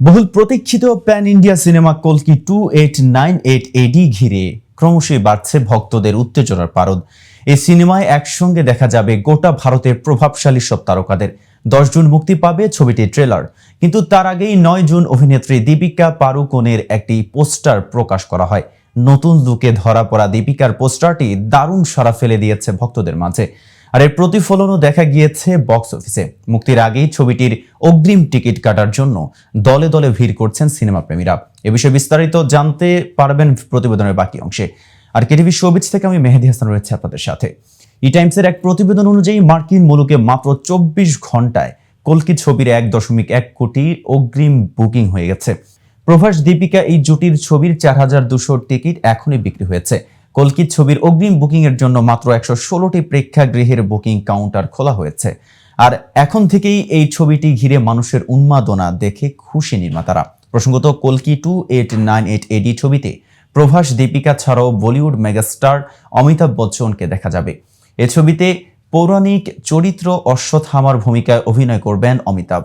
বহুল প্রতীক্ষিত pan India cinema কলকি two eight nine eight AD ঘিরে ক্রমশই বাড়ছে ভক্তদের উত্তেজনার পারদ। এই সিনেমায় একসঙ্গে দেখা যাবে গোটা ভারতের প্রভাবশালী সব তারকাদের। দশ জুন মুক্তি পাবে ছবিটির ট্রেলার। কিন্তু তার আগেই নয় জুন অভিনেত্রী দীপিকা পারুকোনের একটি পোস্টার প্রকাশ করা হয়। নতুন লুকে ধরা পড়া দীপিকার পোস্টারটি দারুণ সাড়া ফেলে দিয়েছে ভক্তদের মাঝে। আর এর প্রতিফলনও দেখা গিয়েছে বক্স অফিসে। মুক্তির আগেই ছবিটির অগ্রিম টিকিট কাটার জন্য দলে দলে ভিড় করছেন সিনেমা প্রেমীরা। এ বিষয়ে বিস্তারিত জানতে পারবেন প্রতিবেদনের বাকি অংশে। আর কেটিভি শোবিজ থেকে আমি মেহেদি হাসান রয়েছে আপনাদের সাথে। ই টাইমসের এক প্রতিবেদন অনুযায়ী মার্কিন মুলুকে মাত্র চব্বিশ ঘন্টায় কলকি ছবির এক দশমিক এক কোটি অগ্রিম বুকিং হয়ে গেছে। প্রভাস দীপিকা এই জুটির ছবির চার হাজার দুশো টিকিট এখনই বিক্রি হয়েছে। কলকির ছবির অগ্রিম বুকিং এর জন্য মাত্র একশো ষোলোটি প্রেক্ষাগৃহের বুকিং কাউন্টার খোলা হয়েছে। আর এখন থেকেই এই ছবিটি ঘিরে মানুষের উন্মাদনা দেখে খুশি নির্মাতারা। প্রসঙ্গত কলকি two, eight, nine, eight, AD ছবিতে প্রভাস দীপিকা ছাড়াও বলিউড মেগাস্টার অমিতাভ বচ্চনকে দেখা যাবে। এ ছবিতে পৌরাণিক চরিত্র অশ্বত্থামার ভূমিকায় অভিনয় করবেন অমিতাভ।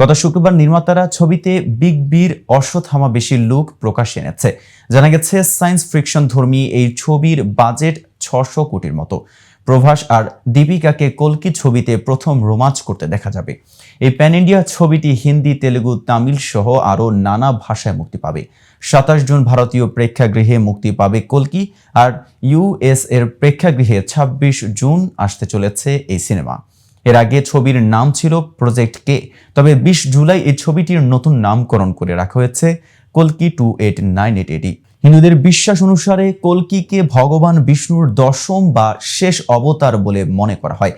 গত শুক্রবার নির্মাতারা ছবিতে বিগ বির অশ্বত্থামা বেশি লুক প্রকাশ এনেছে। জানা গেছে, সায়েন্স ফ্রিকশন ধর্মী এই ছবির বাজেট ছশো কোটির মতো। প্রভাস আর দীপিকাকে কলকি ছবিতে প্রথম রোমাঞ্চ করতে দেখা যাবে। এই প্যান ইন্ডিয়া ছবিটি হিন্দি, তেলেগু, তামিল সহ আরও নানা ভাষায় মুক্তি পাবে। সাতাশ জুন ভারতীয় প্রেক্ষাগৃহে মুক্তি পাবে কলকি, আর ইউএস এর প্রেক্ষাগৃহে ছাব্বিশ জুন আসতে চলেছে এই সিনেমা। এর আগে ছবির নাম ছিল প্রজেক্ট কে তবে বিশ জুলাই এই ছবিটির নতুন নামকরণ করে রাখা হয়েছে কলকি টু এইট নাইন এইট এটি হিন্দুদের বিশ্বাস অনুসারে কলকিকে ভগবান বিষ্ণুর দশম বা শেষ অবতার বলে মনে করা হয়।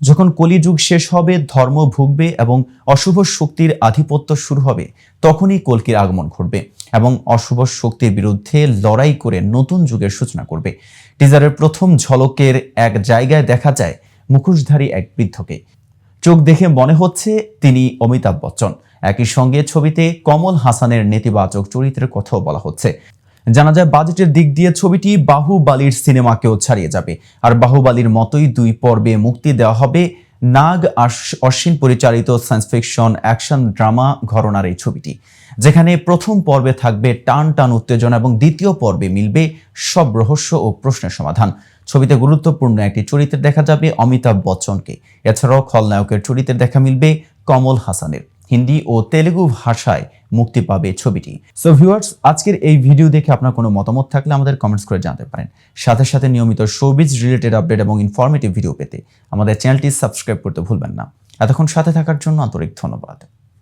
যখন কলিযুগ শেষ হবে, ধর্ম ভুগবে এবং অশুভ শক্তির আধিপত্য শুরু হবে, তখনই কলকির আগমন ঘটবে এবং অশুভ শক্তির বিরুদ্ধে লড়াই করে নতুন যুগের সূচনা করবে। টিজারের প্রথম ঝলকের এক জায়গায় দেখা যায় মুখোশধারী এক বৃদ্ধকে। চোখ দেখে মনে হচ্ছে তিনি অমিতাভ বচ্চন। একই সঙ্গে ছবিতে কমল হাসানের নেতিবাচক চরিত্রের কথাও বলা হচ্ছে। জানা যায়, বাজেটের দিক দিয়ে ছবিটি বাহুবালির সিনেমাকেও ছাড়িয়ে যাবে। আর বাহুবালির মতোই দুই পর্বে মুক্তি দেওয়া হবে নাগ অশ্বিন পরিচালিত সায়েন্স ফিকশন অ্যাকশন ড্রামা ঘরনার এই ছবিটি, যেখানে প্রথম পর্বে থাকবে টান টান উত্তেজনা এবং দ্বিতীয় পর্বে মিলবে সব রহস্য ও প্রশ্নের সমাধান। ছবিতে গুরুত্বপূর্ণ একটি চরিত্রে দেখা যাবে অমিতাভ বচ্চনকে। এছাড়াও খলনায়কের চরিত্রে দেখা মিলবে কমল হাসানের। হিন্দি ও তেলেগু ভাষায় মুক্তি পাবে ছবিটি। সো ভিউয়ার্স আজকের এই ভিডিও দেখে আপনার কোনো মতামত থাকলে আমাদের কমেন্টস করে জানতে পারেন। সাথে সাথে নিয়মিত শোবিজ রিলেটেড আপডেট এবং ইনফরমেটিভ ভিডিও পেতে আমাদের চ্যানেলটি সাবস্ক্রাইব করতে ভুলবেন না। এতক্ষণ সাথে থাকার জন্য আন্তরিক ধন্যবাদ।